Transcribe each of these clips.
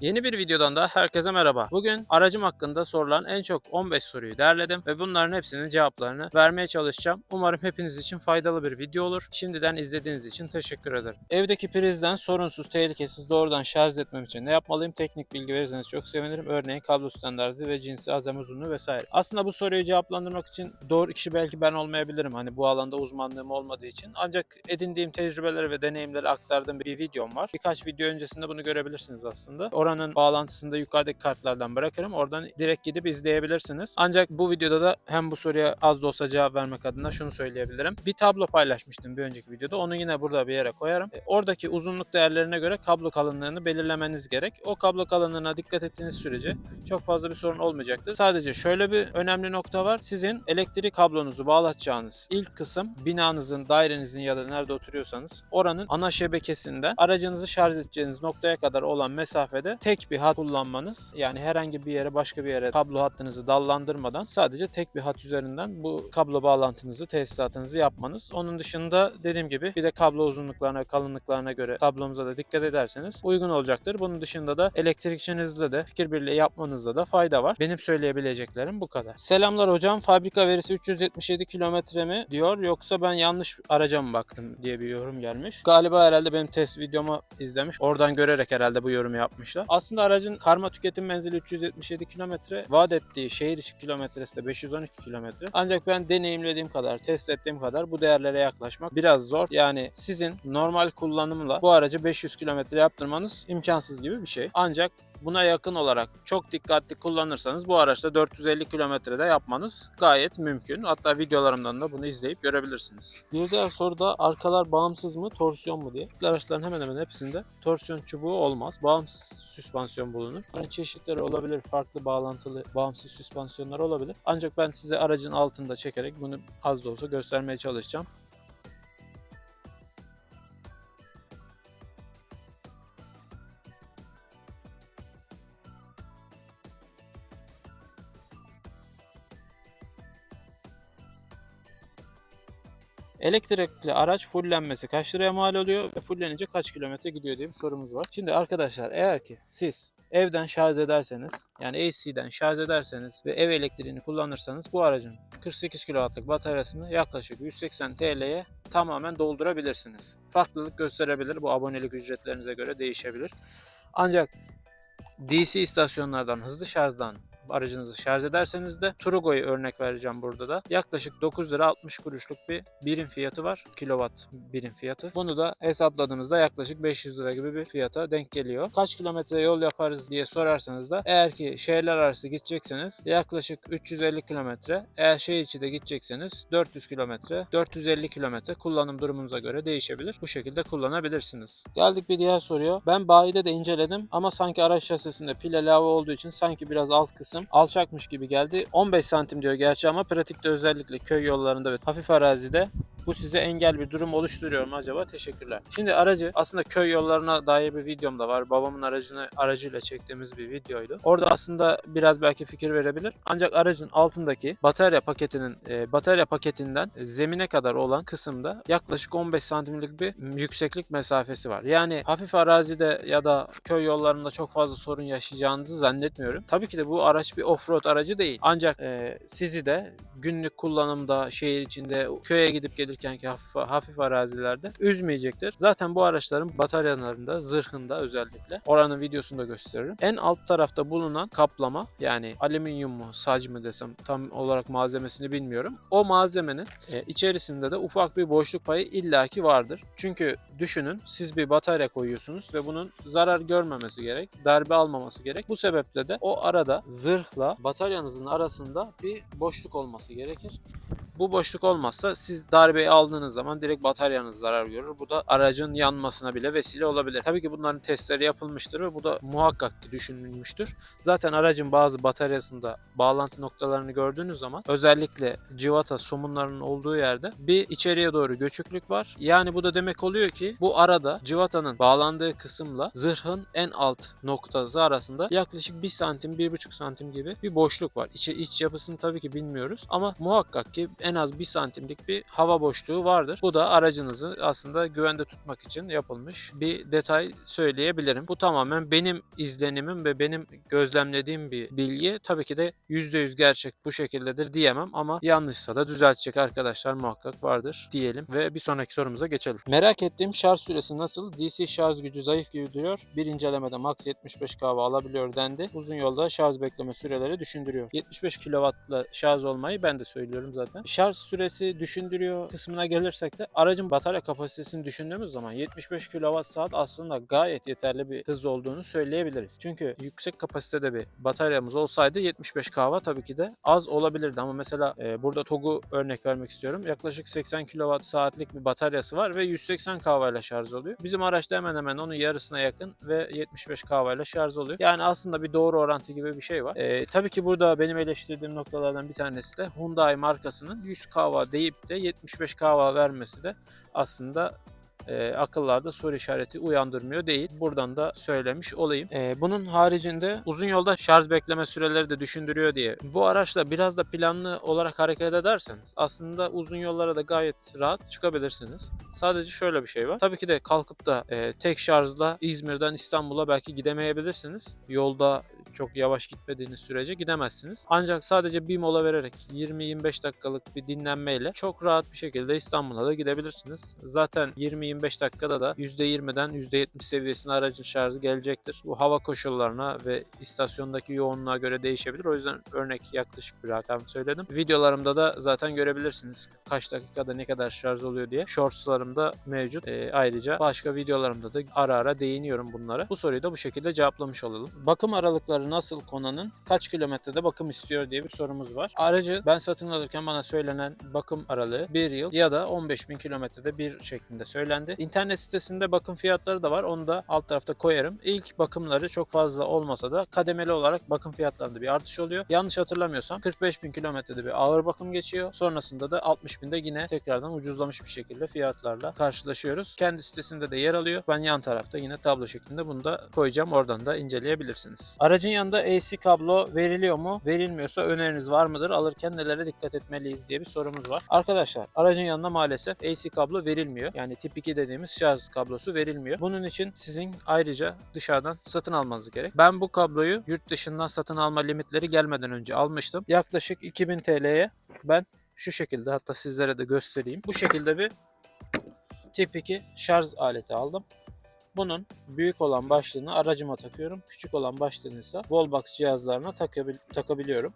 Yeni bir videodan da herkese merhaba. Bugün aracım hakkında sorulan en çok 15 soruyu derledim ve bunların hepsinin cevaplarını vermeye çalışacağım. Umarım hepiniz için faydalı bir video olur. Şimdiden izlediğiniz için teşekkür ederim. Evdeki prizden sorunsuz, tehlikesiz doğrudan şarj etmem için ne yapmalıyım? Teknik bilgi verirseniz çok sevinirim. Örneğin kablo standartı ve cinsi, azam uzunluğu vesaire. Aslında bu soruyu cevaplandırmak için doğru kişi belki ben olmayabilirim. Hani bu alanda uzmanlığım olmadığı için. Ancak edindiğim tecrübeleri ve deneyimleri aktardığım bir videom var. Birkaç video öncesinde bunu görebilirsiniz aslında. Oranın bağlantısını da yukarıdaki kartlardan bırakırım. Oradan direkt gidip izleyebilirsiniz. Ancak bu videoda da hem bu soruya az da olsa cevap vermek adına şunu söyleyebilirim. Bir tablo paylaşmıştım bir önceki videoda. Onu yine burada bir yere koyarım. E, Oradaki uzunluk değerlerine göre kablo kalınlığını belirlemeniz gerek. O kablo kalınlığına dikkat ettiğiniz sürece çok fazla bir sorun olmayacaktır. Sadece şöyle bir önemli nokta var. Sizin elektrik kablonuzu bağlatacağınız ilk kısım binanızın, dairenizin ya da nerede oturuyorsanız oranın ana şebekesinden aracınızı şarj edeceğiniz noktaya kadar olan mesafede tek bir hat kullanmanız yani herhangi bir yere başka bir yere kablo hattınızı dallandırmadan sadece tek bir hat üzerinden bu kablo bağlantınızı, tesisatınızı yapmanız. Onun dışında dediğim gibi bir de kablo uzunluklarına, kalınlıklarına göre kablomuza da dikkat ederseniz uygun olacaktır. Bunun dışında da elektrikçinizle de fikir birliği yapmanızda da fayda var. Benim söyleyebileceklerim bu kadar. Selamlar hocam. Fabrika verisi 377 kilometre mi diyor yoksa ben yanlış araca mı baktım diye bir yorum gelmiş. Galiba herhalde benim test videomu izlemiş. Oradan görerek herhalde bu yorumu yapmışlar. Aslında aracın karma tüketim menzili 377 kilometre. Vaat ettiği şehir içi kilometresi de 512 kilometre. Ancak ben deneyimlediğim kadar, test ettiğim kadar bu değerlere yaklaşmak biraz zor. Yani sizin normal kullanımla bu aracı 500 kilometre yaptırmanız imkansız gibi bir şey. Ancak buna yakın olarak çok dikkatli kullanırsanız bu araçta 450 kilometrede yapmanız gayet mümkün. Hatta videolarımdan da bunu izleyip görebilirsiniz. Bir diğer soru da arkalar bağımsız mı, torsiyon mu diye. Araçların hemen hemen hepsinde torsiyon çubuğu olmaz. Bağımsız süspansiyon bulunur. Yani çeşitleri olabilir, farklı bağlantılı bağımsız süspansiyonlar olabilir. Ancak ben size aracın altında çekerek bunu az da olsa göstermeye çalışacağım. Elektrikli araç fullenmesi kaç liraya mal oluyor ve fullenince kaç kilometre gidiyor diye bir sorumuz var. Şimdi arkadaşlar eğer ki siz evden şarj ederseniz yani AC'den şarj ederseniz ve ev elektriğini kullanırsanız bu aracın 48 kW'lık bataryasını yaklaşık 180 TL'ye tamamen doldurabilirsiniz. Farklılık gösterebilir. Bu abonelik ücretlerinize göre değişebilir. Ancak DC istasyonlardan hızlı şarjdan aracınızı şarj ederseniz de Trugo'yu örnek vereceğim burada da. Yaklaşık 9 lira 60 kuruşluk bir birim fiyatı var. Kilowatt birim fiyatı. Bunu da hesapladığınızda yaklaşık 500 lira gibi bir fiyata denk geliyor. Kaç kilometre yol yaparız diye sorarsanız da eğer ki şehirler arası gidecekseniz yaklaşık 350 kilometre. Eğer şehir içi de gidecekseniz 400 kilometre, 450 kilometre kullanım durumunuza göre değişebilir. Bu şekilde kullanabilirsiniz. Geldik bir diğer soruya. Ben bayide de inceledim ama sanki araç şasisinde pil ilave olduğu için sanki biraz alt kısım alçakmış gibi geldi. 15 santim diyor gerçi ama pratikte özellikle köy yollarında ve hafif arazide bu size engel bir durum oluşturuyor mu acaba? Teşekkürler. Şimdi aracı aslında köy yollarına dair bir videom da var. Babamın aracını aracıyla çektiğimiz bir videoydu. Orada aslında biraz belki fikir verebilir. Ancak aracın altındaki batarya paketinin e, batarya paketinden zemine kadar olan kısımda yaklaşık 15 santimlik bir yükseklik mesafesi var. Yani hafif arazide ya da köy yollarında çok fazla sorun yaşayacağınızı zannetmiyorum. Tabii ki de bu araç bir offroad aracı değil. Ancak e, sizi de günlük kullanımda şehir içinde köye gidip ki hafif, hafif arazilerde üzmeyecektir. Zaten bu araçların bataryalarında, zırhında özellikle oranın videosunu da gösteririm. En alt tarafta bulunan kaplama yani alüminyum mu, sac mı desem tam olarak malzemesini bilmiyorum. O malzemenin e, içerisinde de ufak bir boşluk payı illaki vardır. Çünkü düşünün siz bir batarya koyuyorsunuz ve bunun zarar görmemesi gerek, darbe almaması gerek. Bu sebeple de o arada zırhla bataryanızın arasında bir boşluk olması gerekir. Bu boşluk olmazsa siz darbeyi aldığınız zaman direkt bataryanız zarar görür. Bu da aracın yanmasına bile vesile olabilir. Tabii ki bunların testleri yapılmıştır ve bu da muhakkak ki düşünülmüştür. Zaten aracın bazı bataryasında bağlantı noktalarını gördüğünüz zaman özellikle civata somunlarının olduğu yerde bir içeriye doğru göçüklük var. Yani bu da demek oluyor ki bu arada civatanın bağlandığı kısımla zırhın en alt noktası arasında yaklaşık 1 santim 1,5 santim gibi bir boşluk var. İçi, iç yapısını tabii ki bilmiyoruz ama muhakkak ki en az 1 santimlik bir hava boşluğu vardır. Bu da aracınızı aslında güvende tutmak için yapılmış bir detay söyleyebilirim. Bu tamamen benim izlenimim ve benim gözlemlediğim bir bilgi. Tabii ki de %100 gerçek bu şekildedir diyemem ama yanlışsa da düzeltecek arkadaşlar muhakkak vardır diyelim ve bir sonraki sorumuza geçelim. Merak ettiğim şarj süresi nasıl? DC şarj gücü zayıf gibi duruyor. Bir incelemede max 75 kahve alabiliyor dendi. Uzun yolda şarj bekleme süreleri düşündürüyor. 75 kW'la şarj olmayı ben de söylüyorum zaten. Şarj süresi düşündürüyor kısmına gelirsek de aracın batarya kapasitesini düşündüğümüz zaman 75 kWh aslında gayet yeterli bir hız olduğunu söyleyebiliriz. Çünkü yüksek kapasitede bir bataryamız olsaydı 75 kW tabii ki de az olabilirdi ama mesela e, burada TOG'u örnek vermek istiyorum. Yaklaşık 80 kWh saatlik bir bataryası var ve 180 kW ile şarj oluyor. Bizim araçta hemen hemen onun yarısına yakın ve 75 kW ile şarj oluyor. Yani aslında bir doğru orantı gibi bir şey var. E, tabii ki burada benim eleştirdiğim noktalardan bir tanesi de Hyundai markasının 100 kW deyip de 75 kW vermesi de aslında e, akıllarda soru işareti uyandırmıyor değil. Buradan da söylemiş olayım. E, bunun haricinde uzun yolda şarj bekleme süreleri de düşündürüyor diye. Bu araçla biraz da planlı olarak hareket ederseniz aslında uzun yollara da gayet rahat çıkabilirsiniz. Sadece şöyle bir şey var. Tabii ki de kalkıp da e, tek şarjla İzmir'den İstanbul'a belki gidemeyebilirsiniz. Yolda çok yavaş gitmediğiniz sürece gidemezsiniz. Ancak sadece bir mola vererek 20-25 dakikalık bir dinlenmeyle çok rahat bir şekilde İstanbul'a da gidebilirsiniz. Zaten 20-25 dakikada da %20'den %70 seviyesine aracın şarjı gelecektir. Bu hava koşullarına ve istasyondaki yoğunluğa göre değişebilir. O yüzden örnek yaklaşık bir rakam söyledim. Videolarımda da zaten görebilirsiniz kaç dakikada ne kadar şarj oluyor diye. Shortslarımda mevcut. E, ayrıca başka videolarımda da ara ara değiniyorum bunlara. Bu soruyu da bu şekilde cevaplamış olalım. Bakım aralıkları nasıl Kona'nın kaç kilometrede bakım istiyor diye bir sorumuz var. Aracı ben satın alırken bana söylenen bakım aralığı 1 yıl ya da 15 bin kilometrede bir şeklinde söylendi. İnternet sitesinde bakım fiyatları da var. Onu da alt tarafta koyarım. İlk bakımları çok fazla olmasa da kademeli olarak bakım fiyatlarında bir artış oluyor. Yanlış hatırlamıyorsam 45 bin kilometrede bir ağır bakım geçiyor. Sonrasında da 60 binde yine tekrardan ucuzlamış bir şekilde fiyatlarla karşılaşıyoruz. Kendi sitesinde de yer alıyor. Ben yan tarafta yine tablo şeklinde bunu da koyacağım. Oradan da inceleyebilirsiniz. Aracın yanında AC kablo veriliyor mu? Verilmiyorsa öneriniz var mıdır? Alırken nelere dikkat etmeliyiz diye bir sorumuz var. Arkadaşlar aracın yanında maalesef AC kablo verilmiyor. Yani tip 2 dediğimiz şarj kablosu verilmiyor. Bunun için sizin ayrıca dışarıdan satın almanız gerek. Ben bu kabloyu yurt dışından satın alma limitleri gelmeden önce almıştım. Yaklaşık 2000 TL'ye ben şu şekilde hatta sizlere de göstereyim. Bu şekilde bir tip 2 şarj aleti aldım. Bunun büyük olan başlığını aracıma takıyorum. Küçük olan başlığını ise Wallbox cihazlarına takabil- takabiliyorum.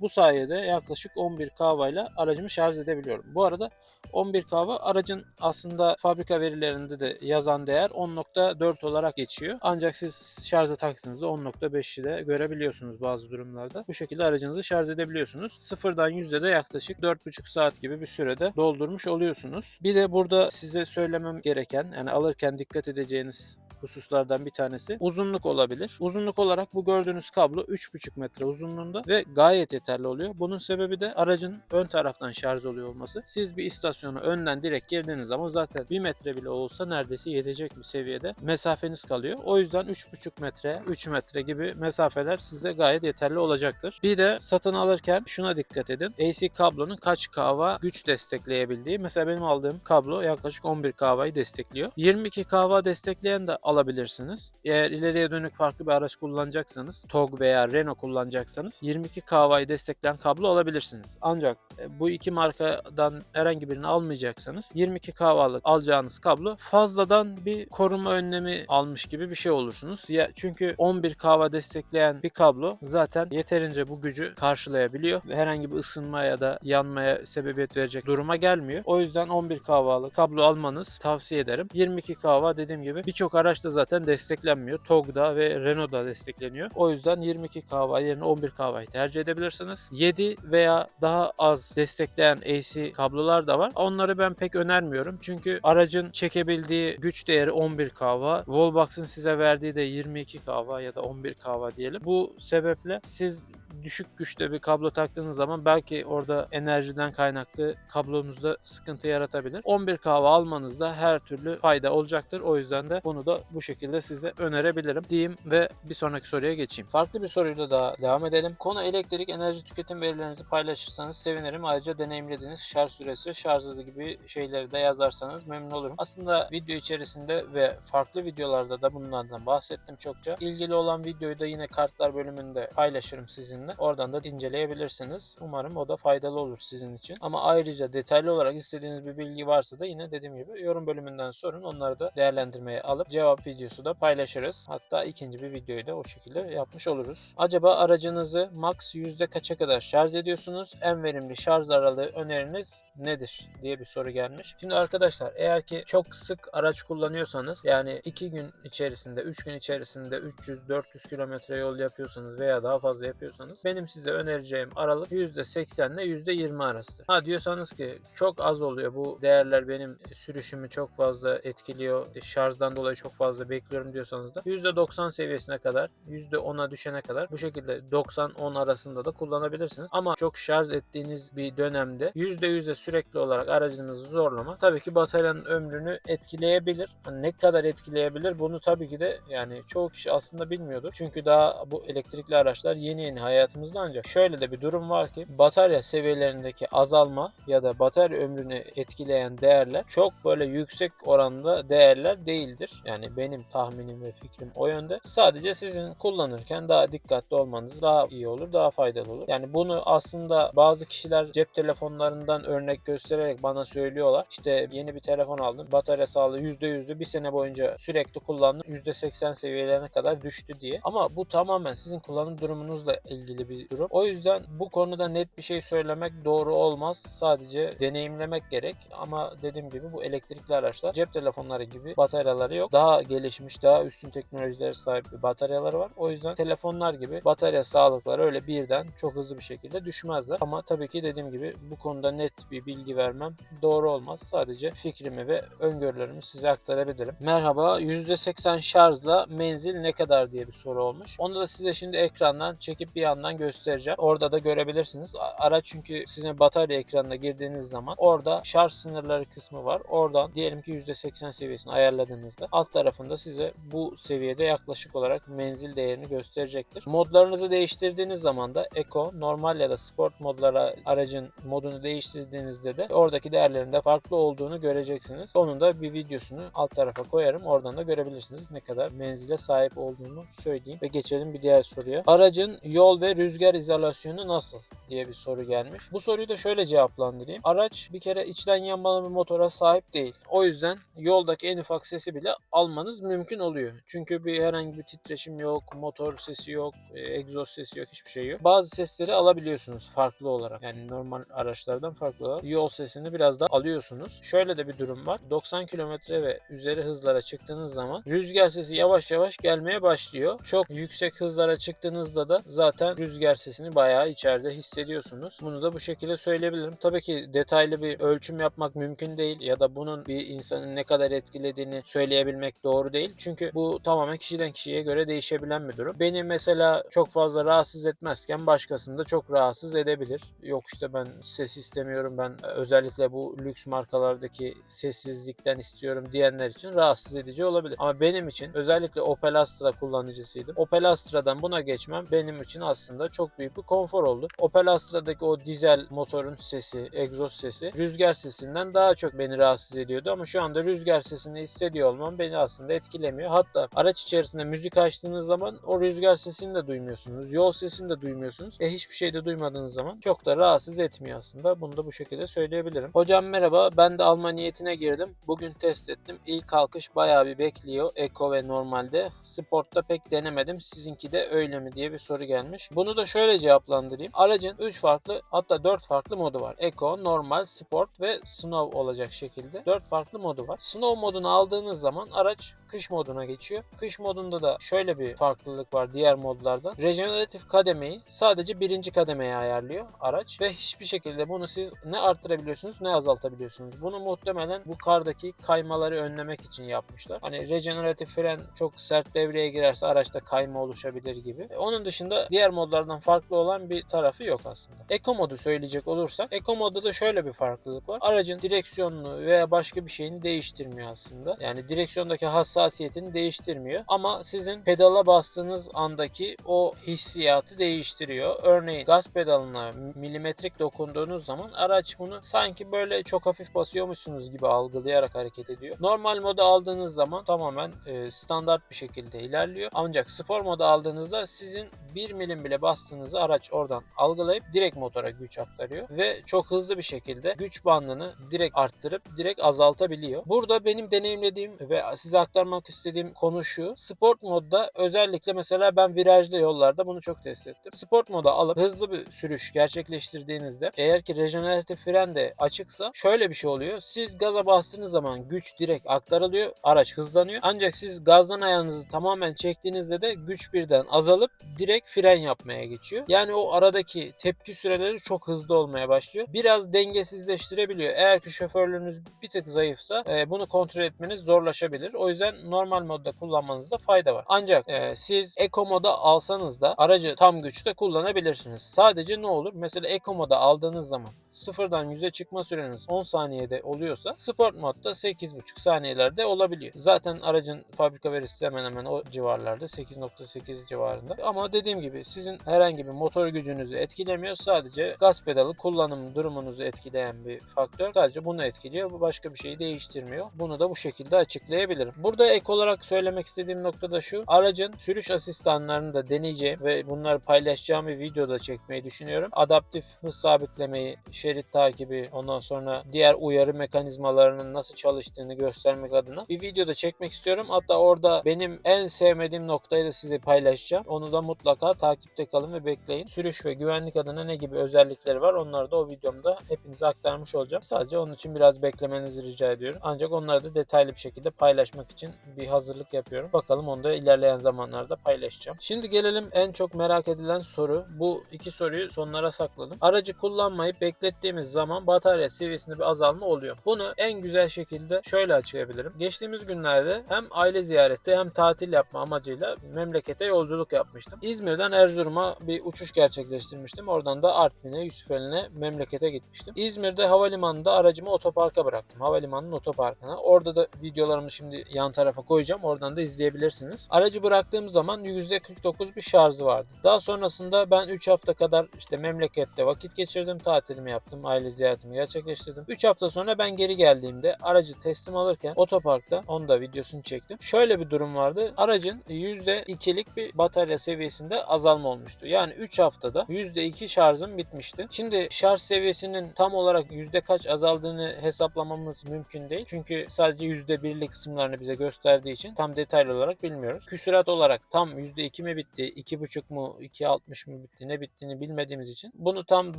Bu sayede yaklaşık 11 kahvayla aracımı şarj edebiliyorum. Bu arada 11 kahve aracın aslında fabrika verilerinde de yazan değer 10.4 olarak geçiyor. Ancak siz şarja taktığınızda 10.5'i de görebiliyorsunuz bazı durumlarda. Bu şekilde aracınızı şarj edebiliyorsunuz. Sıfırdan yüzde de yaklaşık 4,5 saat gibi bir sürede doldurmuş oluyorsunuz. Bir de burada size söylemem gereken yani alırken dikkat edeceğiniz hususlardan bir tanesi uzunluk olabilir. Uzunluk olarak bu gördüğünüz kablo 3,5 metre uzunluğunda ve gayet yeterli oluyor. Bunun sebebi de aracın ön taraftan şarj oluyor olması. Siz bir istasyona önden direkt girdiğiniz zaman zaten 1 metre bile olsa neredeyse yetecek bir seviyede mesafeniz kalıyor. O yüzden 3,5 metre, 3 metre gibi mesafeler size gayet yeterli olacaktır. Bir de satın alırken şuna dikkat edin. AC kablonun kaç kW güç destekleyebildiği. Mesela benim aldığım kablo yaklaşık 11 kW'yı destekliyor. 22 kW destekleyen de alabilirsiniz. Eğer ileriye dönük farklı bir araç kullanacaksanız, TOG veya Renault kullanacaksanız 22 kW'yı destekleyen kablo alabilirsiniz. Ancak e, bu iki markadan herhangi birini almayacaksanız 22 kW'lık alacağınız kablo fazladan bir koruma önlemi almış gibi bir şey olursunuz. Ya çünkü 11 kW destekleyen bir kablo zaten yeterince bu gücü karşılayabiliyor ve herhangi bir ısınma ya da yanmaya sebebiyet verecek duruma gelmiyor. O yüzden 11 kW'lık kablo almanız tavsiye ederim. 22 kW dediğim gibi birçok araçta zaten desteklenmiyor. TOG'da ve Renault'da destekleniyor. O yüzden 22 kW yerine 11 kW'yı tercih edebilirsiniz. 7 veya daha az destekleyen AC kablolar da var. Onları ben pek önermiyorum. Çünkü aracın çekebildiği güç değeri 11 kW. Wallbox'ın size verdiği de 22 kW ya da 11 kW diyelim. Bu sebeple siz düşük güçte bir kablo taktığınız zaman belki orada enerjiden kaynaklı kablonuzda sıkıntı yaratabilir. 11 kahve almanızda her türlü fayda olacaktır. O yüzden de bunu da bu şekilde size önerebilirim diyeyim ve bir sonraki soruya geçeyim. Farklı bir soruyla da devam edelim. Konu elektrik enerji tüketim verilerinizi paylaşırsanız sevinirim. Ayrıca deneyimlediğiniz şarj süresi, şarj hızı gibi şeyleri de yazarsanız memnun olurum. Aslında video içerisinde ve farklı videolarda da bunlardan bahsettim çokça. İlgili olan videoyu da yine kartlar bölümünde paylaşırım sizinle. Oradan da inceleyebilirsiniz. Umarım o da faydalı olur sizin için. Ama ayrıca detaylı olarak istediğiniz bir bilgi varsa da yine dediğim gibi yorum bölümünden sorun. Onları da değerlendirmeye alıp cevap videosu da paylaşırız. Hatta ikinci bir videoyu da o şekilde yapmış oluruz. Acaba aracınızı max yüzde kaça kadar şarj ediyorsunuz? En verimli şarj aralığı öneriniz nedir? diye bir soru gelmiş. Şimdi arkadaşlar eğer ki çok sık araç kullanıyorsanız yani 2 gün içerisinde 3 gün içerisinde 300-400 kilometre yol yapıyorsanız veya daha fazla yapıyorsanız benim size önereceğim aralık %80 ile %20 arasıdır. Ha diyorsanız ki çok az oluyor bu değerler benim sürüşümü çok fazla etkiliyor şarjdan dolayı çok fazla bekliyorum diyorsanız da %90 seviyesine kadar %10'a düşene kadar bu şekilde 90-10 arasında da kullanabilirsiniz. Ama çok şarj ettiğiniz bir dönemde %100'e sürekli olarak aracınızı zorlama tabii ki bataryanın ömrünü etkileyebilir. Hani ne kadar etkileyebilir bunu tabii ki de yani çoğu kişi aslında bilmiyordur. Çünkü daha bu elektrikli araçlar yeni yeni hayatımızda ancak şöyle de bir durum var ki batarya seviyelerindeki azalma ya da batarya ömrünü etkileyen değerler çok böyle yüksek oranda değerler değildir. Yani benim tahminim ve fikrim o yönde. Sadece sizin kullanırken daha dikkatli olmanız daha iyi olur, daha faydalı olur. Yani bunu aslında bazı kişiler cep telefonlarından örnek göstererek bana söylüyorlar. İşte yeni bir telefon aldım. Batarya sağlığı %100'lü bir sene boyunca sürekli kullandım. %80 seviyelerine kadar düştü diye. Ama bu tamamen sizin kullanım durumunuzla ilgili bir durum. O yüzden bu konuda net bir şey söylemek doğru olmaz. Sadece deneyimlemek gerek. Ama dediğim gibi bu elektrikli araçlar cep telefonları gibi bataryaları yok. Daha gelişmiş, daha üstün teknolojilere sahip bir bataryaları var. O yüzden telefonlar gibi batarya sağlıkları öyle birden çok hızlı bir şekilde düşmezler. Ama tabii ki dediğim gibi bu konuda net bir bilgi vermem doğru olmaz. Sadece fikrimi ve öngörülerimi size aktarabilirim. Merhaba, %80 şarjla menzil ne kadar diye bir soru olmuş. Onu da size şimdi ekrandan çekip bir yandan göstereceğim. Orada da görebilirsiniz. Araç çünkü sizin batarya ekranına girdiğiniz zaman orada şarj sınırları kısmı var. Oradan diyelim ki %80 seviyesini ayarladığınızda alt tarafında size bu seviyede yaklaşık olarak menzil değerini gösterecektir. Modlarınızı değiştirdiğiniz zaman da Eco, normal ya da sport modlara aracın modunu değiştirdiğinizde de oradaki değerlerin de farklı olduğunu göreceksiniz. Onun da bir videosunu alt tarafa koyarım. Oradan da görebilirsiniz ne kadar menzile sahip olduğunu söyleyeyim ve geçelim bir diğer soruya. Aracın yol ve rüzgar izolasyonu nasıl? diye bir soru gelmiş. Bu soruyu da şöyle cevaplandırayım. Araç bir kere içten yanmalı bir motora sahip değil. O yüzden yoldaki en ufak sesi bile almanız mümkün oluyor. Çünkü bir herhangi bir titreşim yok, motor sesi yok, e, egzoz sesi yok, hiçbir şey yok. Bazı sesleri alabiliyorsunuz farklı olarak. Yani normal araçlardan farklı olarak yol sesini biraz daha alıyorsunuz. Şöyle de bir durum var. 90 km ve üzeri hızlara çıktığınız zaman rüzgar sesi yavaş yavaş gelmeye başlıyor. Çok yüksek hızlara çıktığınızda da zaten rüzgar sesini bayağı içeride hissediyorsunuz. Bunu da bu şekilde söyleyebilirim. Tabii ki detaylı bir ölçüm yapmak mümkün değil ya da bunun bir insanın ne kadar etkilediğini söyleyebilmek doğru değil. Çünkü bu tamamen kişiden kişiye göre değişebilen bir durum. Beni mesela çok fazla rahatsız etmezken başkasını da çok rahatsız edebilir. Yok işte ben ses istemiyorum ben özellikle bu lüks markalardaki sessizlikten istiyorum diyenler için rahatsız edici olabilir. Ama benim için özellikle Opel Astra kullanıcısıydım. Opel Astra'dan buna geçmem benim için aslında çok büyük bir konfor oldu. Opel Astra'daki o dizel motorun sesi, egzoz sesi rüzgar sesinden daha çok beni rahatsız ediyordu ama şu anda rüzgar sesini hissediyor olmam beni aslında etkilemiyor. Hatta araç içerisinde müzik açtığınız zaman o rüzgar sesini de duymuyorsunuz. Yol sesini de duymuyorsunuz. E hiçbir şey de duymadığınız zaman çok da rahatsız etmiyor aslında. Bunu da bu şekilde söyleyebilirim. Hocam merhaba. Ben de alma niyetine girdim. Bugün test ettim. İlk kalkış bayağı bir bekliyor. Eko ve normalde. Sportta pek denemedim. Sizinki de öyle mi diye bir soru gelmiş. Bunu da şöyle cevaplandırayım. Aracın 3 farklı hatta 4 farklı modu var. Eko, normal, sport ve snow olacak şekilde 4 farklı modu var. Snow modunu aldığınız zaman araç kış moduna geçiyor. Kış modunda da şöyle bir farklılık var diğer modlardan. Rejeneratif kademeyi sadece birinci kademeye ayarlıyor araç ve hiçbir şekilde bunu siz ne arttırabiliyorsunuz ne azaltabiliyorsunuz. Bunu muhtemelen bu kardaki kaymaları önlemek için yapmışlar. Hani rejeneratif fren çok sert devreye girerse araçta kayma oluşabilir gibi. Onun dışında diğer modlar modlardan farklı olan bir tarafı yok aslında. Eco modu söyleyecek olursak Eco modda da şöyle bir farklılık var. Aracın direksiyonunu veya başka bir şeyini değiştirmiyor aslında. Yani direksiyondaki hassasiyetini değiştirmiyor ama sizin pedala bastığınız andaki o hissiyatı değiştiriyor. Örneğin gaz pedalına milimetrik dokunduğunuz zaman araç bunu sanki böyle çok hafif basıyormuşsunuz gibi algılayarak hareket ediyor. Normal moda aldığınız zaman tamamen e, standart bir şekilde ilerliyor. Ancak spor moda aldığınızda sizin 1 milim bile bastığınızı araç oradan algılayıp direkt motora güç aktarıyor ve çok hızlı bir şekilde güç bandını direkt arttırıp direkt azaltabiliyor. Burada benim deneyimlediğim ve size aktarmak istediğim konu şu. Sport modda özellikle mesela ben virajlı yollarda bunu çok test ettim. Sport moda alıp hızlı bir sürüş gerçekleştirdiğinizde eğer ki rejeneratif fren de açıksa şöyle bir şey oluyor. Siz gaza bastığınız zaman güç direkt aktarılıyor. Araç hızlanıyor. Ancak siz gazdan ayağınızı tamamen çektiğinizde de güç birden azalıp direkt fren yapmaya geçiyor. Yani o aradaki tepki süreleri çok hızlı olmaya başlıyor. Biraz dengesizleştirebiliyor. Eğer ki şoförlüğünüz bir tık zayıfsa e, bunu kontrol etmeniz zorlaşabilir. O yüzden normal modda kullanmanızda fayda var. Ancak e, siz Eco moda alsanız da aracı tam güçte kullanabilirsiniz. Sadece ne olur? Mesela Eco moda aldığınız zaman sıfırdan 100'e çıkma süreniz 10 saniyede oluyorsa Sport modda 8,5 saniyelerde olabiliyor. Zaten aracın fabrika verisi hemen hemen o civarlarda 8.8 civarında. Ama dediğim gibi sizin herhangi bir motor gücünüzü etkilemiyor. Sadece gaz pedalı kullanım durumunuzu etkileyen bir faktör. Sadece bunu etkiliyor. Bu başka bir şeyi değiştirmiyor. Bunu da bu şekilde açıklayabilirim. Burada ek olarak söylemek istediğim nokta da şu. Aracın sürüş asistanlarını da deneyeceğim ve bunları paylaşacağım bir videoda çekmeyi düşünüyorum. Adaptif hız sabitlemeyi, şerit takibi, ondan sonra diğer uyarı mekanizmalarının nasıl çalıştığını göstermek adına bir videoda çekmek istiyorum. Hatta orada benim en sevmediğim noktayı da size paylaşacağım. Onu da mutlaka takipte kalın ve bekleyin. Sürüş ve güvenlik adına ne gibi özellikleri var onları da o videomda hepinize aktarmış olacağım. Sadece onun için biraz beklemenizi rica ediyorum. Ancak onları da detaylı bir şekilde paylaşmak için bir hazırlık yapıyorum. Bakalım onu da ilerleyen zamanlarda paylaşacağım. Şimdi gelelim en çok merak edilen soru. Bu iki soruyu sonlara sakladım. Aracı kullanmayıp beklettiğimiz zaman batarya seviyesinde bir azalma oluyor. Bunu en güzel şekilde şöyle açıklayabilirim. Geçtiğimiz günlerde hem aile ziyareti hem tatil yapma amacıyla memlekete yolculuk yapmıştım. İzmir'den Erzurum'a bir uçuş gerçekleştirmiştim. Oradan da Artvin'e, Yusufeli'ne memlekete gitmiştim. İzmir'de havalimanında aracımı otoparka bıraktım. Havalimanının otoparkına. Orada da videolarımı şimdi yan tarafa koyacağım. Oradan da izleyebilirsiniz. Aracı bıraktığım zaman %49 bir şarjı vardı. Daha sonrasında ben 3 hafta kadar işte memlekette vakit geçirdim. Tatilimi yaptım. Aile ziyaretimi gerçekleştirdim. 3 hafta sonra ben geri geldiğimde aracı teslim alırken otoparkta onu da videosunu çektim. Şöyle bir durum vardı. Aracın %2'lik bir batarya seviyesinde azalma olmuştu. Yani 3 haftada %2 şarjım bitmişti. Şimdi şarj seviyesinin tam olarak yüzde kaç azaldığını hesaplamamız mümkün değil. Çünkü sadece %1'lik kısımlarını bize gösterdiği için tam detaylı olarak bilmiyoruz. Küsurat olarak tam %2 mi bitti, 2,5 mu, 2,60 mı bitti, ne bittiğini bilmediğimiz için bunu tam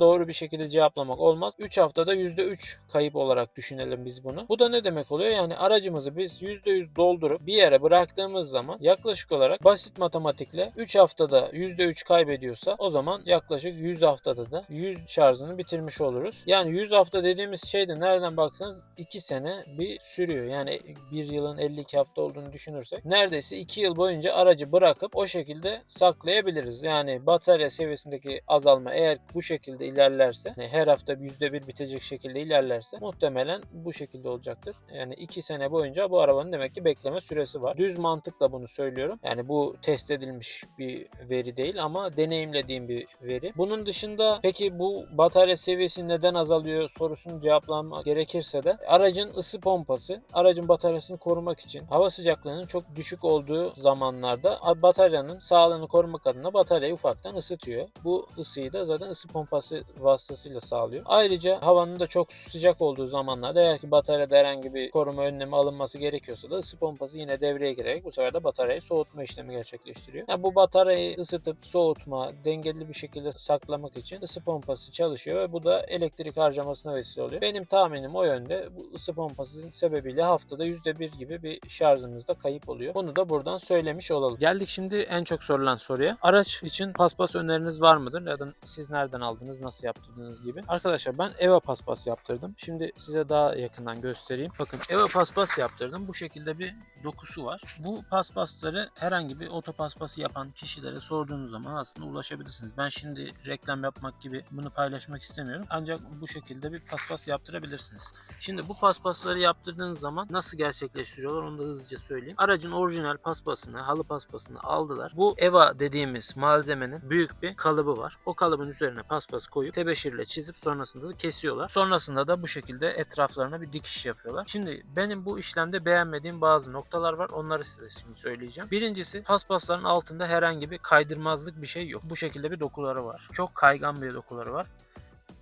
doğru bir şekilde cevaplamak olmaz. 3 haftada %3 kayıp olarak düşünelim biz bunu. Bu da ne demek oluyor? Yani aracımızı biz %100 doldurup bir yere bıraktığımız zaman yaklaşık olarak basit matematikle 3 haftada %3 kaybediyorsa o zaman yaklaşık 100 haftada da 100 şarjını bitirmiş oluruz. Yani 100 hafta dediğimiz şey de nereden baksanız 2 sene bir sürüyor. Yani bir yılın 52 hafta olduğunu düşünürsek neredeyse 2 yıl boyunca aracı bırakıp o şekilde saklayabiliriz. Yani batarya seviyesindeki azalma eğer bu şekilde ilerlerse yani her hafta %1 bitecek şekilde ilerlerse muhtemelen bu şekilde olacaktır. Yani 2 sene boyunca bu arabanın demek ki bekleme süresi var. Düz mantıkla bunu söylüyorum. Yani bu test edilmiş bir veri değil ama deneyimlediğim bir veri. Bunun dışında peki bu batarya seviyesi neden azalıyor sorusunu cevaplamak gerekirse de aracın ısı pompası aracın bataryasını korumak için hava sıcaklığının çok düşük olduğu zamanlarda bataryanın sağlığını korumak adına bataryayı ufaktan ısıtıyor. Bu ısıyı da zaten ısı pompası vasıtasıyla sağlıyor. Ayrıca havanın da çok sıcak olduğu zamanlarda eğer ki bataryada herhangi bir koruma önlemi alınması gerekiyorsa da ısı pompası yine devreye girerek bu sefer de bataryayı soğutma işlemi gerçekleştiriyor. Yani bu bataryayı ısıtıp soğutma, dengeli bir şekilde saklamak için ısı pompası çalışıyor ve bu da elektrik harcamasına vesile oluyor. Benim tahminim o yönde. Bu ısı pompasının sebebiyle haftada %1 gibi bir şarjımızda kayıp oluyor. Bunu da buradan söylemiş olalım. Geldik şimdi en çok sorulan soruya. Araç için paspas öneriniz var mıdır? Ya da siz nereden aldınız, nasıl yaptırdınız gibi. Arkadaşlar ben Eva paspas yaptırdım. Şimdi size daha yakından göstereyim. Bakın Eva paspas yaptırdım. Bu şekilde bir dokusu var. Bu paspasları herhangi bir oto paspası yapan kişilere sor sorduğunuz zaman aslında ulaşabilirsiniz. Ben şimdi reklam yapmak gibi bunu paylaşmak istemiyorum. Ancak bu şekilde bir paspas yaptırabilirsiniz. Şimdi bu paspasları yaptırdığınız zaman nasıl gerçekleştiriyorlar onu da hızlıca söyleyeyim. Aracın orijinal paspasını, halı paspasını aldılar. Bu EVA dediğimiz malzemenin büyük bir kalıbı var. O kalıbın üzerine paspas koyup tebeşirle çizip sonrasında da kesiyorlar. Sonrasında da bu şekilde etraflarına bir dikiş yapıyorlar. Şimdi benim bu işlemde beğenmediğim bazı noktalar var. Onları size şimdi söyleyeceğim. Birincisi paspasların altında herhangi bir kaydırmazlık bir şey yok. Bu şekilde bir dokuları var. Çok kaygan bir dokuları var.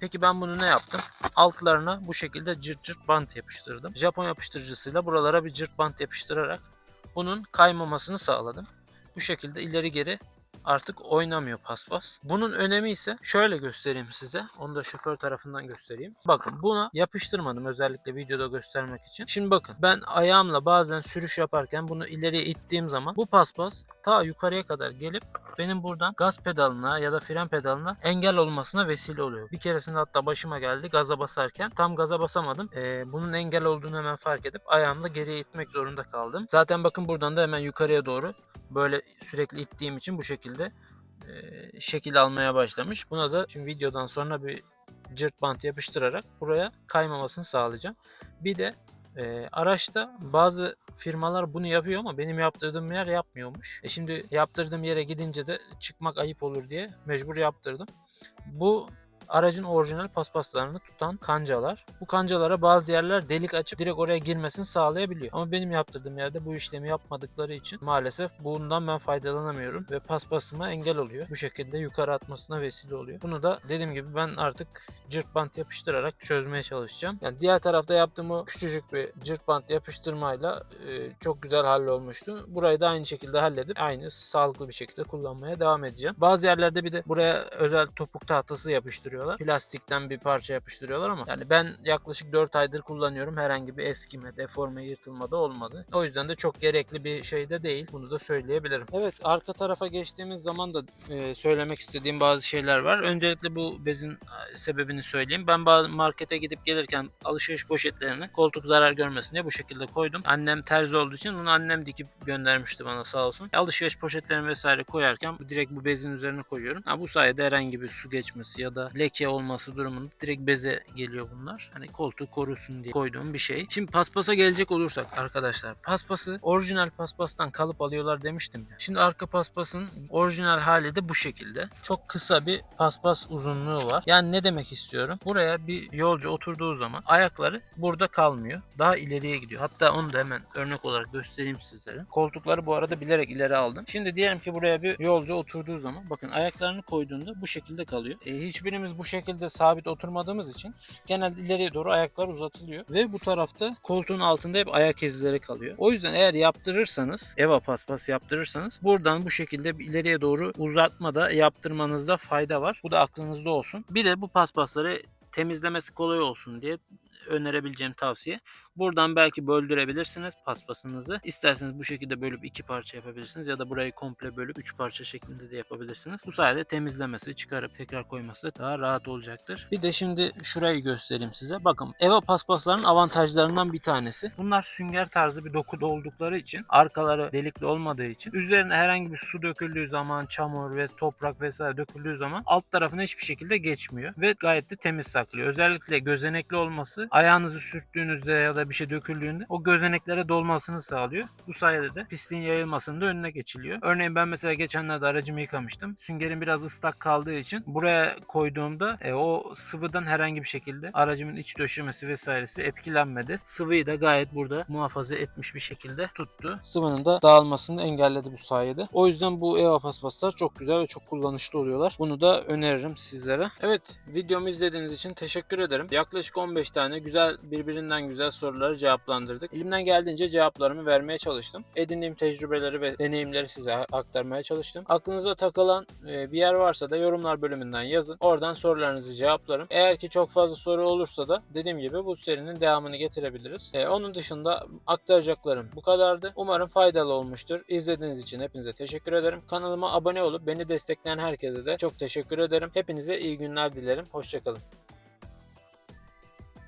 Peki ben bunu ne yaptım? Altlarına bu şekilde cırt cırt bant yapıştırdım. Japon yapıştırıcısıyla buralara bir cırt bant yapıştırarak bunun kaymamasını sağladım. Bu şekilde ileri geri artık oynamıyor paspas. Bunun önemi ise şöyle göstereyim size. Onu da şoför tarafından göstereyim. Bakın buna yapıştırmadım özellikle videoda göstermek için. Şimdi bakın ben ayağımla bazen sürüş yaparken bunu ileriye ittiğim zaman bu paspas ta yukarıya kadar gelip benim buradan gaz pedalına ya da fren pedalına engel olmasına vesile oluyor. Bir keresinde hatta başıma geldi gaza basarken tam gaza basamadım. Ee, bunun engel olduğunu hemen fark edip ayağımla geriye itmek zorunda kaldım. Zaten bakın buradan da hemen yukarıya doğru böyle sürekli ittiğim için bu şekilde e, şekil almaya başlamış. Buna da şimdi videodan sonra bir cırt bant yapıştırarak buraya kaymamasını sağlayacağım. Bir de e, araçta bazı firmalar bunu yapıyor ama benim yaptırdığım yer yapmıyormuş. E şimdi yaptırdığım yere gidince de çıkmak ayıp olur diye mecbur yaptırdım. Bu aracın orijinal paspaslarını tutan kancalar. Bu kancalara bazı yerler delik açıp direkt oraya girmesini sağlayabiliyor. Ama benim yaptırdığım yerde bu işlemi yapmadıkları için maalesef bundan ben faydalanamıyorum ve paspasıma engel oluyor. Bu şekilde yukarı atmasına vesile oluyor. Bunu da dediğim gibi ben artık cırt bant yapıştırarak çözmeye çalışacağım. Yani diğer tarafta yaptığım o küçücük bir cırt bant yapıştırmayla e, çok güzel hallolmuştu. Burayı da aynı şekilde halledip aynı sağlıklı bir şekilde kullanmaya devam edeceğim. Bazı yerlerde bir de buraya özel topuk tahtası yapıştırıyorlar. Plastikten bir parça yapıştırıyorlar ama yani ben yaklaşık 4 aydır kullanıyorum. Herhangi bir eskime, deforme, yırtılma da olmadı. O yüzden de çok gerekli bir şey de değil. Bunu da söyleyebilirim. Evet arka tarafa geçtiğimiz zaman da e, söylemek istediğim bazı şeyler var. Öncelikle bu bezin e, sebebini söyleyeyim. Ben markete gidip gelirken alışveriş poşetlerini koltuk zarar görmesin diye bu şekilde koydum. Annem terzi olduğu için onu annem dikip göndermişti bana sağ olsun. Alışveriş poşetlerini vesaire koyarken direkt bu bezin üzerine koyuyorum. Ha, bu sayede herhangi bir su geçmesi ya da leke olması durumunda direkt beze geliyor bunlar. Hani koltuğu korusun diye koyduğum bir şey. Şimdi paspasa gelecek olursak arkadaşlar. Paspası orijinal paspastan kalıp alıyorlar demiştim ya. Şimdi arka paspasın orijinal hali de bu şekilde. Çok kısa bir paspas uzunluğu var. Yani ne demek istiyorum? Buraya bir yolcu oturduğu zaman ayakları burada kalmıyor. Daha ileriye gidiyor. Hatta onu da hemen örnek olarak göstereyim sizlere. Koltukları bu arada bilerek ileri aldım. Şimdi diyelim ki buraya bir yolcu oturduğu zaman bakın ayaklarını koyduğunda bu şekilde kalıyor. E, hiçbirimiz bu şekilde sabit oturmadığımız için genelde ileriye doğru ayaklar uzatılıyor. Ve bu tarafta koltuğun altında hep ayak izleri kalıyor. O yüzden eğer yaptırırsanız, eva paspas yaptırırsanız buradan bu şekilde ileriye doğru uzatmada yaptırmanızda fayda var. Bu da aklınızda olsun. Bir de bu paspasları temizlemesi kolay olsun diye önerebileceğim tavsiye. Buradan belki böldürebilirsiniz paspasınızı. İsterseniz bu şekilde bölüp iki parça yapabilirsiniz ya da burayı komple bölüp üç parça şeklinde de yapabilirsiniz. Bu sayede temizlemesi, çıkarıp tekrar koyması daha rahat olacaktır. Bir de şimdi şurayı göstereyim size. Bakın Eva paspasların avantajlarından bir tanesi. Bunlar sünger tarzı bir dokuda oldukları için arkaları delikli olmadığı için üzerine herhangi bir su döküldüğü zaman çamur ve toprak vesaire döküldüğü zaman alt tarafına hiçbir şekilde geçmiyor ve gayet de temiz saklıyor. Özellikle gözenekli olması ayağınızı sürttüğünüzde ya da bir şey döküldüğünde o gözeneklere dolmasını sağlıyor. Bu sayede de pisliğin yayılmasının da önüne geçiliyor. Örneğin ben mesela geçenlerde aracımı yıkamıştım. Süngerin biraz ıslak kaldığı için buraya koyduğumda e, o sıvıdan herhangi bir şekilde aracımın iç döşemesi vesairesi etkilenmedi. Sıvıyı da gayet burada muhafaza etmiş bir şekilde tuttu. Sıvının da dağılmasını engelledi bu sayede. O yüzden bu EVA paspaslar çok güzel ve çok kullanışlı oluyorlar. Bunu da öneririm sizlere. Evet videomu izlediğiniz için teşekkür ederim. Yaklaşık 15 tane güzel birbirinden güzel soruları cevaplandırdık. Elimden geldiğince cevaplarımı vermeye çalıştım. Edindiğim tecrübeleri ve deneyimleri size aktarmaya çalıştım. Aklınıza takılan e, bir yer varsa da yorumlar bölümünden yazın. Oradan sorularınızı cevaplarım. Eğer ki çok fazla soru olursa da dediğim gibi bu serinin devamını getirebiliriz. E, onun dışında aktaracaklarım bu kadardı. Umarım faydalı olmuştur. İzlediğiniz için hepinize teşekkür ederim. Kanalıma abone olup beni destekleyen herkese de çok teşekkür ederim. Hepinize iyi günler dilerim. Hoşçakalın.